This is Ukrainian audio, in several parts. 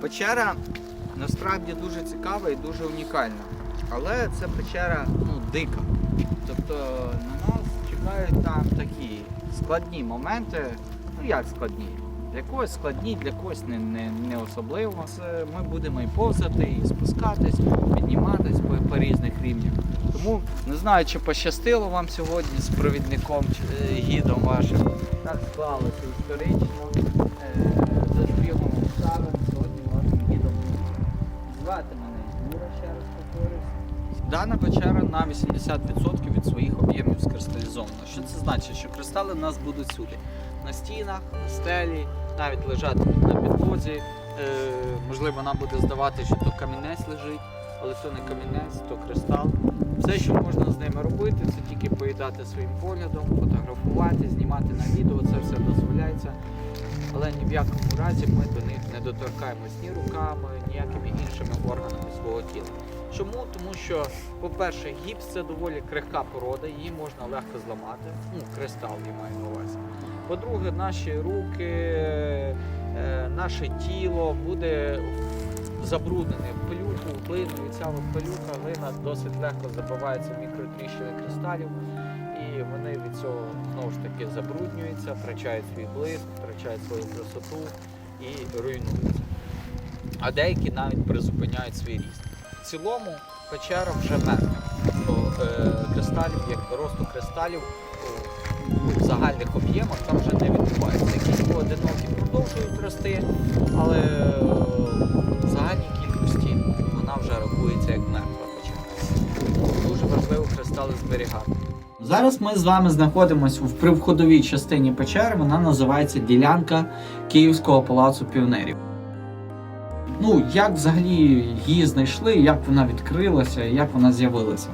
Печера насправді дуже цікава і дуже унікальна. Але це печера ну, дика. Тобто на нас чекають там такі складні моменти. Ну як складні? Для когось складні, для когось не, не, не особливо. Ми будемо і повзати, і спускатись, підніматись по, по різних рівнях. Тому не знаю, чи пощастило вам сьогодні з провідником чи е, гідом вашим. Так склалося історично. Звати мене Юра, ще раз повторюсь. Дана печера на 80% від своїх об'ємів скристалізована. Що це значить? Що кристали у нас будуть сюди. На стінах, на стелі, навіть лежатимуть на підлозі. Е, можливо, нам буде здавати, що то камінець лежить, але то не камінець, то кристал. Все, що можна з ними робити, це тільки поїдати своїм поглядом, фотографувати, знімати на відео, це все дозволяється. Але ні в якому разі ми до них не доторкаємось ні руками, ніякими іншими органами свого тіла. Чому? Тому що, по-перше, гіпс це доволі крихка порода, її можна легко зламати. Ну, кристал я маю на увазі. По-друге, наші руки, е, наше тіло буде забруднене пилюкою, глиною. Ця пилюка, глина досить легко забивається в мікротріщини кристалів. Вони від цього знову ж таки забруднюються, втрачають свій блиск, втрачають свою красоту і руйнуються. А деякі навіть призупиняють свій ріст. В цілому печера вже мертва. Е, кристалів, як росту кристалів у, загальних об'ємах там вже не відбувається. Якісь поодинокі продовжують рости, але в загальній кількості вона вже рахується як мертва печера. Дуже важливо кристали зберігати. Зараз ми з вами знаходимося в привходовій частині печери. Вона називається ділянка Київського палацу піонерів. Ну, як взагалі її знайшли, як вона відкрилася, як вона з'явилася.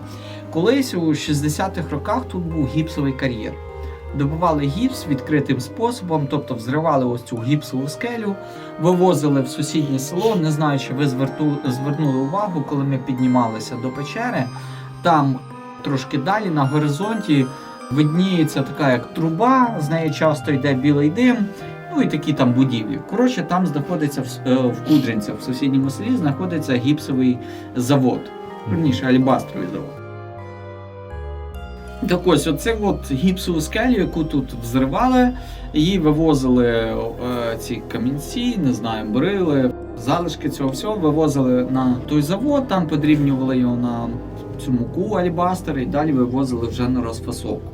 Колись у 60-х роках тут був гіпсовий кар'єр. Добували гіпс відкритим способом, тобто взривали ось цю гіпсову скелю, вивозили в сусіднє село. Не знаю, чи ви зверту, звернули увагу, коли ми піднімалися до печери. Там трошки далі на горизонті видніється така як труба, з неї часто йде білий дим. Ну і такі там будівлі. Коротше, там знаходиться в, е, в Кудринцях, в сусідньому селі, знаходиться гіпсовий завод. Верніше, алібастровий завод. Так ось, оце от гіпсову скелю, яку тут взривали, її вивозили е, ці камінці, не знаю, брили, залишки цього всього вивозили на той завод, там подрібнювали його на цю муку алібастер і далі вивозили вже на розфасовку.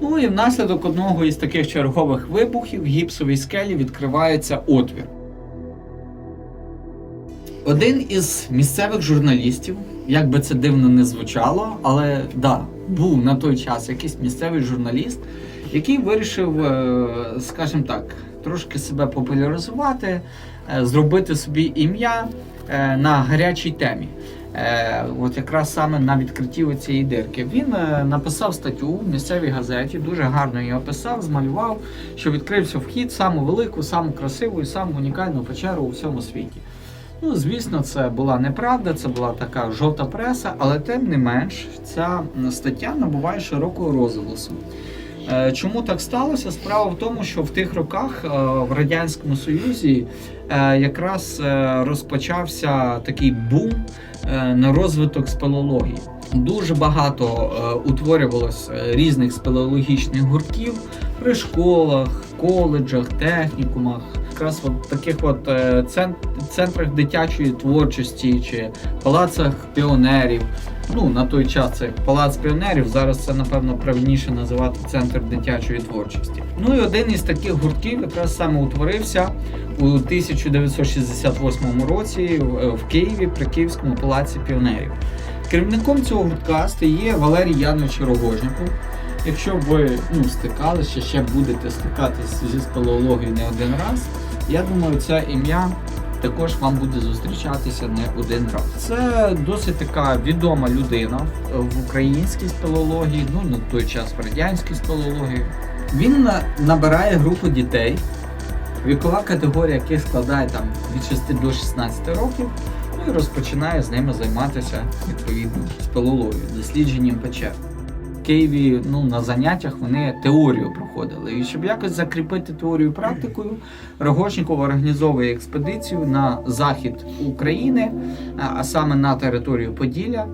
Ну і внаслідок одного із таких чергових вибухів в гіпсовій скелі відкривається отвір. Один із місцевих журналістів, як би це дивно не звучало, але да, був на той час якийсь місцевий журналіст, який вирішив, е, скажімо так, трошки себе популяризувати, е, зробити собі ім'я е, на гарячій темі. Е, От якраз саме на відкритті цієї дирки. Він е, написав статтю в місцевій газеті, дуже гарно її описав, змалював, що відкрився вхід саму велику, саму красиву і саму унікальну печеру у всьому світі. Ну, звісно, це була неправда, це була така жовта преса, але тим не менш ця стаття набуває широкого розголосу. Е, Чому так сталося? Справа в тому, що в тих роках в Радянському Союзі якраз розпочався такий бум на розвиток спелеології. Дуже багато е, утворювалось е, різних спелеологічних гуртків при школах, коледжах, технікумах. Якраз от таких от е, центрах дитячої творчості чи палацах піонерів. Ну, на той час це палац піонерів, зараз це, напевно, правильніше називати центр дитячої творчості. Ну і один із таких гуртків якраз саме утворився у 1968 році в- в Києві при Київському палаці піонерів. Керівником цього гуртка стає Валерій Янович Рогожніков. Якщо ви ну, стикалися, ще будете стикатись зі спелеологією не один раз, я думаю, це ім'я також вам буде зустрічатися не один раз. Це досить така відома людина в- українській спелеології, ну на той час в радянській спелеології. Він набирає групу дітей, вікова категорія яких складає там від 6 до 16 років, ну і розпочинає з ними займатися відповідно спелеологією, дослідженням печер. Києві ну, на заняттях вони теорію проходили. І щоб якось закріпити теорію практикою, Рогожніков організовує експедицію на захід України, а саме на територію Поділля.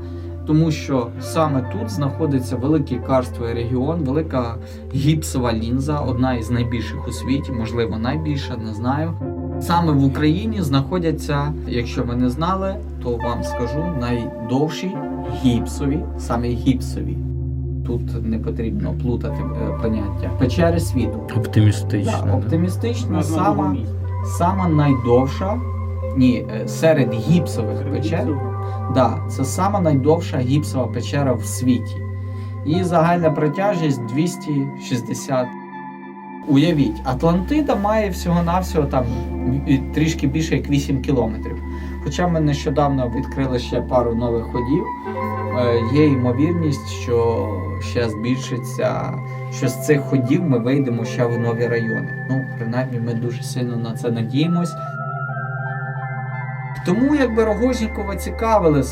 Тому що саме тут знаходиться великий карстовий регіон, велика гіпсова лінза, одна із найбільших у світі, можливо, найбільша, не знаю. Саме в Україні знаходяться, якщо ви не знали, то вам скажу найдовші гіпсові, саме гіпсові. Тут не потрібно плутати е, поняття. Печери світу. Оптимістично. Да, да. сама, сама найдовша, ні, е, серед гіпсових печер. Да, це сама найдовша гіпсова печера в світі. Її загальна протяжність 260. Уявіть, Атлантида має всього-навсього там трішки більше як 8 кілометрів. Хоча ми нещодавно відкрили ще пару нових ходів, е, є ймовірність, що ще збільшиться, що з цих ходів ми вийдемо ще в нові райони. Ну, принаймні, ми дуже сильно на це надіємось. Тому якби Рогожнікова цікавили,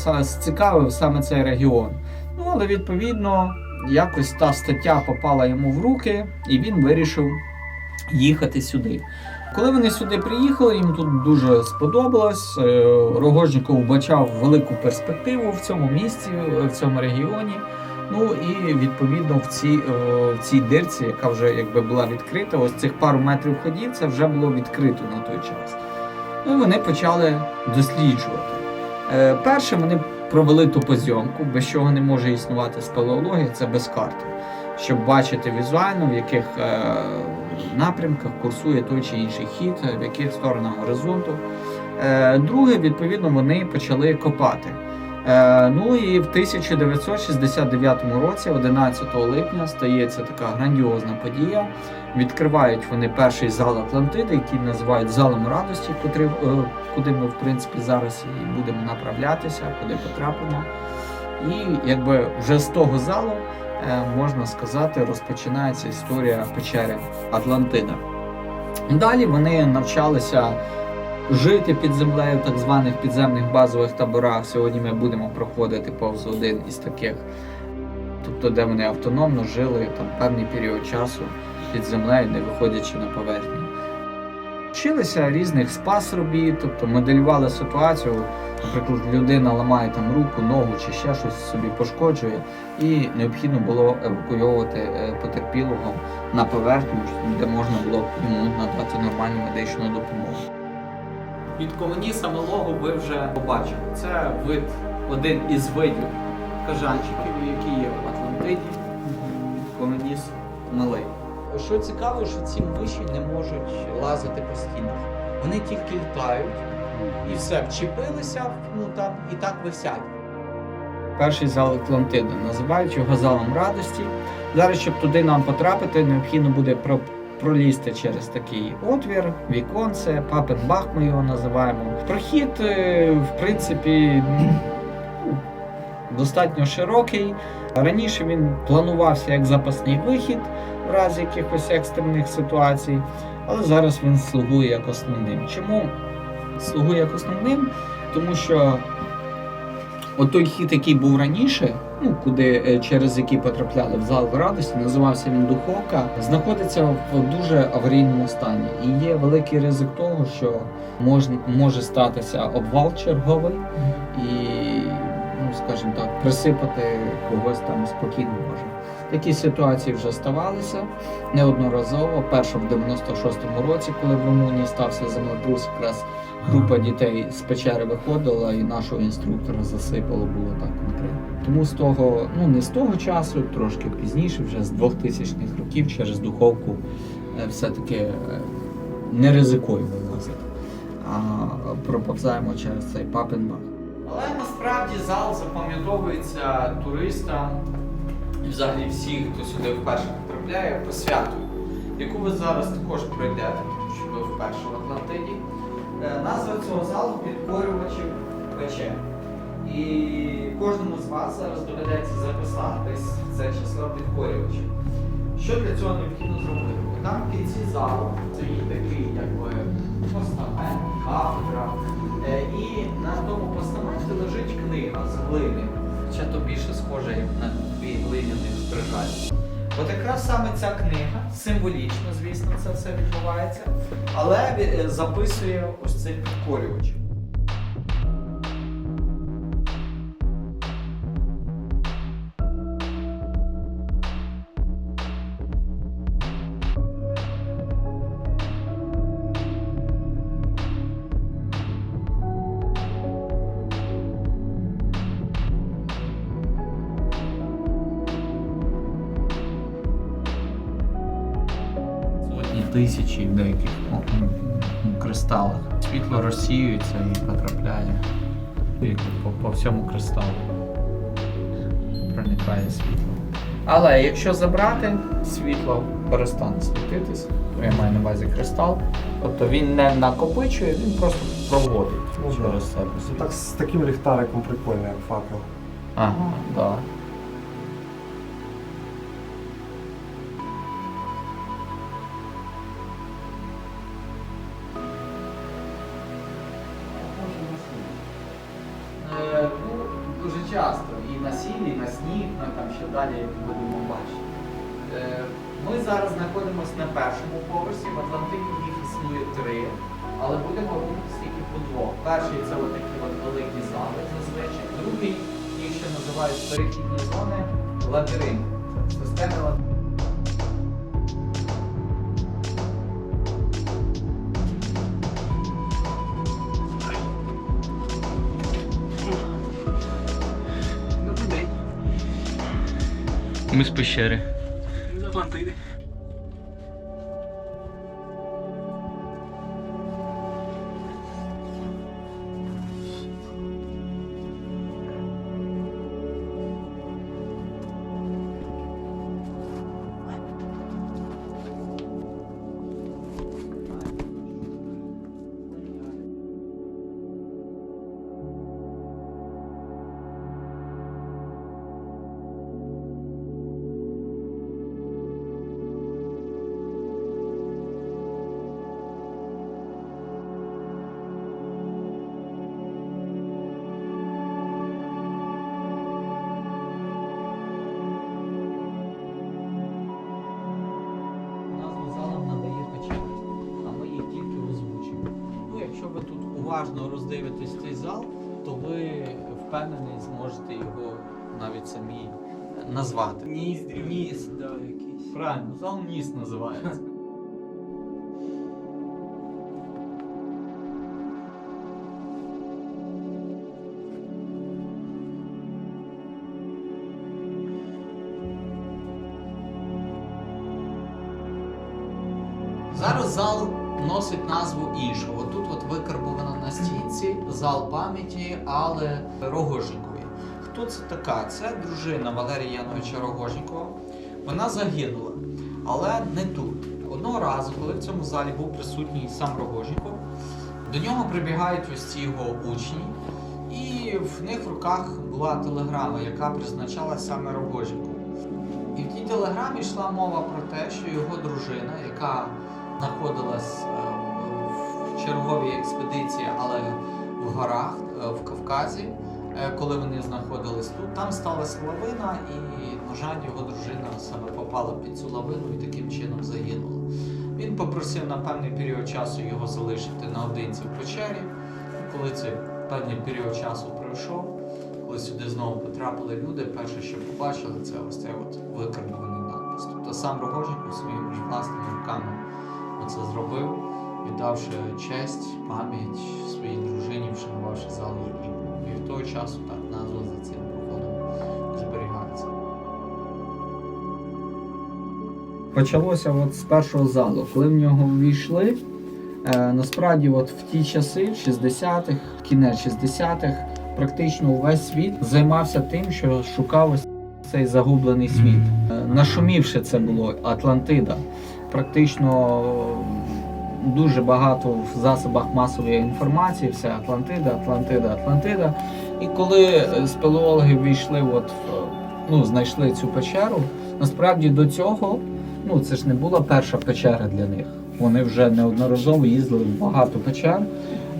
цікавив саме цей регіон. Ну, але відповідно, якось та стаття попала йому в руки, і він вирішив їхати сюди. Коли вони сюди приїхали, їм тут дуже сподобалось. Е, Рогожніков вбачав велику перспективу в цьому місці, в цьому регіоні. Ну і відповідно в цій, е, в цій дирці, яка вже якби була відкрита, ось цих пару метрів ходів, це вже було відкрито на той час. Ну і вони почали досліджувати. Е, перше, вони провели топозйомку, без чого не може існувати спелеологія, це без карти. Щоб бачити візуально, в яких е, напрямках курсує той чи інший хід, в яких сторонах горизонту. Е, друге, відповідно, вони почали копати. Е, ну і в 1969 році, 11 липня, стається така грандіозна подія. Відкривають вони перший зал Атлантиди, який називають залом радості, е, куди ми в принципі зараз і будемо направлятися, куди потрапимо. І якби вже з того залу е, можна сказати, розпочинається історія печери Атлантида. Далі вони навчалися жити під землею в так званих підземних базових таборах. Сьогодні ми будемо проходити повз один із таких, тобто де вони автономно жили там певний період часу під землею, не виходячи на поверхню. Вчилися різних спас робіт, тобто моделювали ситуацію. Наприклад, людина ламає там руку, ногу чи ще щось собі пошкоджує, і необхідно було евакуйовувати е, потерпілого на поверхню, де можна було йому надати нормальну медичну допомогу. Від комуніса малого ви вже побачили. Це вид, один із видів кажанчиків, які є в Атлантиді. Комуніс малий. Що цікаво, що ці миші не можуть лазити по стінах. Вони тільки літають і все, вчепилися ну, там, і так висять. Перший зал Атлантиди. Називають його залом радості. Зараз, щоб туди нам потрапити, необхідно буде про- пролізти через такий отвір, віконце, папенбах ми його називаємо. Прохід, е, в принципі, достатньо широкий. Раніше він планувався як запасний вихід в разі якихось екстрених ситуацій, але зараз він слугує як основним. Чому слугує як основним? Тому що отой хід, який був раніше, ну куди е, через які потрапляли в зал радості, називався він Духовка, знаходиться в дуже аварійному стані. І є великий ризик того, що мож, може статися обвал черговий і, ну скажімо так, присипати когось там спокійно може. Такі ситуації вже ставалися неодноразово. Перша в 96-му році, коли в Румунії стався землетрус, якраз група дітей з печери виходила і нашого інструктора засипало було так конкретно. Тому з того, ну не з того часу, трошки пізніше, вже з 2000-х років через духовку е, все-таки е, не ризикуємо вилазити, а проповзаємо через цей папенбах. Але насправді зал запам'ятовується туристам і взагалі всіх, хто сюди вперше потрапляє, по святу, яку ви зараз також пройдете, що ви вперше в Атлантиді. Е, Назва цього залу підкорювачів печер. І кожному з вас зараз доведеться записатись в це число підкорювачів. Що для цього необхідно зробити? Там в кінці залу стоїть такий якби постамент, кафедра. Е, І на тому постаменті лежить книга з глини. Хоча то більше схоже як на твій глиняних скрижаль. От якраз саме ця книга, символічно, звісно, це все відбувається, але е, записує ось цей підкорювач. Тисячі в деяких ну, кристалах. Світло розсіюється і потрапляє по, по всьому кристалу. Проникає світло. Але якщо забрати, світло перестане світитись, то я маю на увазі кристал. Тобто він не накопичує, він просто проводить Ну, через себе так з таким ліхтариком прикольно, як факел. Ага, так. Да. Часто. І на сілі, і на сніг, ми там ще далі будемо бачити. Е, Ми зараз знаходимося на першому поверсі, в Атлантиді їх існує три, але будемо рухатися тільки по двох. Перший це отакі от великі зали зазвичай. Другий, їх ще називають перехідні зони лабіринт. Системи лабіринту. Ми з пещери. З Атлантиди. Уважно роздивитесь цей зал, то ви впевнений зможете його навіть самі назвати. Ніздрів. Ніс. Да, якийсь. Правильно, зал ніс називається. Зараз зал носить назву іншого. От викарбовано на стінці зал пам'яті, але Рогожникові. Хто це така? Це дружина Валерія Яновича Рогожнікова. Вона загинула, але не тут. Одного разу, коли в цьому залі був присутній сам Рогожніков, до нього прибігають ось ці його учні, і в них в руках була телеграма, яка призначалась саме Рогожникову. І в тій телеграмі йшла мова про те, що його дружина, яка знаходилась в черговій експедиції, але в горах е, в Кавказі, е, коли вони знаходились тут, там сталася лавина, і, на жаль, його дружина саме попала під цю лавину і таким чином загинула. Він попросив на певний період часу його залишити наодинці в печері. Коли цей певний період часу пройшов, коли сюди знову потрапили люди, перше, що побачили, це ось цей от викарбований надпис. Тобто сам Рогожников своїми власними руками це зробив, віддавши честь, пам'ять своїй дружині, вшанувавши зал її. І від того часу так назва за цим проходом зберігається. Почалося от з першого залу. Коли в нього ввійшли, е, насправді от в ті часи, 60-х, кінець 60-х, практично увесь світ займався тим, що шукав ось цей загублений світ. Е, Нашумівши це було Атлантида. Практично дуже багато в засобах масової інформації, все Атлантида, Атлантида, Атлантида. І коли е, спелеологи ввійшли, от ну, знайшли цю печеру, насправді до цього ну, це ж не була перша печера для них. Вони вже неодноразово їздили в багато печер,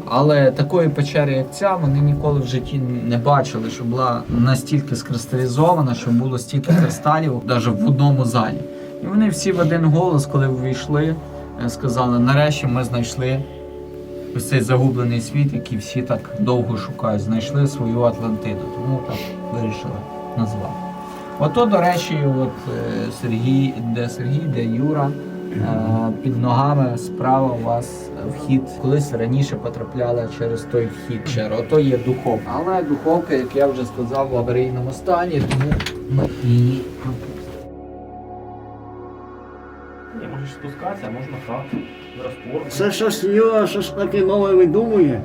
Але такої печери, як ця, вони ніколи в житті не бачили, що була настільки скристалізована, що було стільки кристалів навіть в одному залі. І вони всі в один голос, коли увійшли, е, сказали: нарешті ми знайшли ось цей загублений світ, який всі так довго шукають, знайшли свою Атлантиду. Тому так вирішили назвати. Ото, до речі, от е, Сергій, де Сергій, де Юра. Е, Під ногами справа у вас вхід. Колись раніше потрапляли через той вхід. Через ото є духовка. Але духовка, як я вже сказав, в аварійному стані, тому ми її можеш спускатися, можна так. Розпор. Це щось Юра, щось таке нове видумує.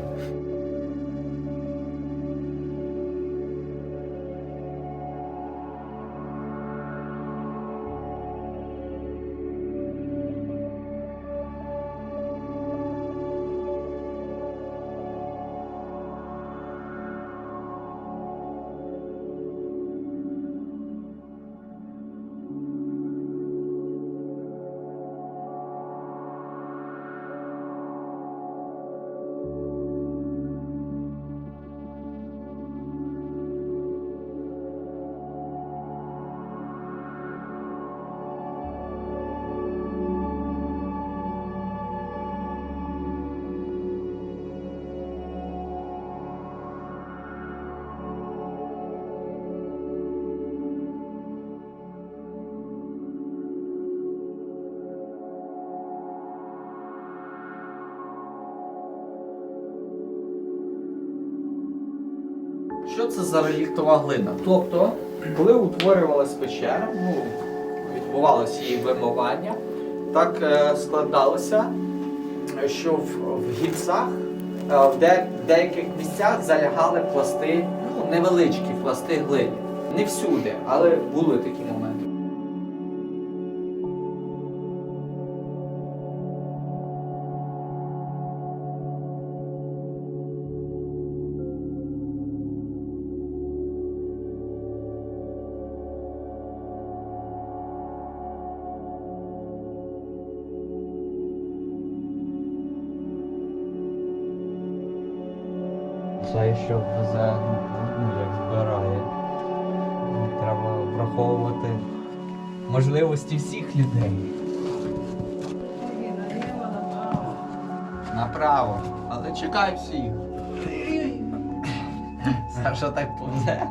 Це за реліктова глина? Тобто, коли утворювалась печера, ну, відбувалося її вимивання, так е, складалося, що в, гільцах е, в де, деяких місцях залягали пласти, ну, невеличкі пласти глини. Не всюди, але були такі везе, ну як збирає. Треба враховувати можливості всіх людей. Направо. Але чекай всіх. Саша так повзе.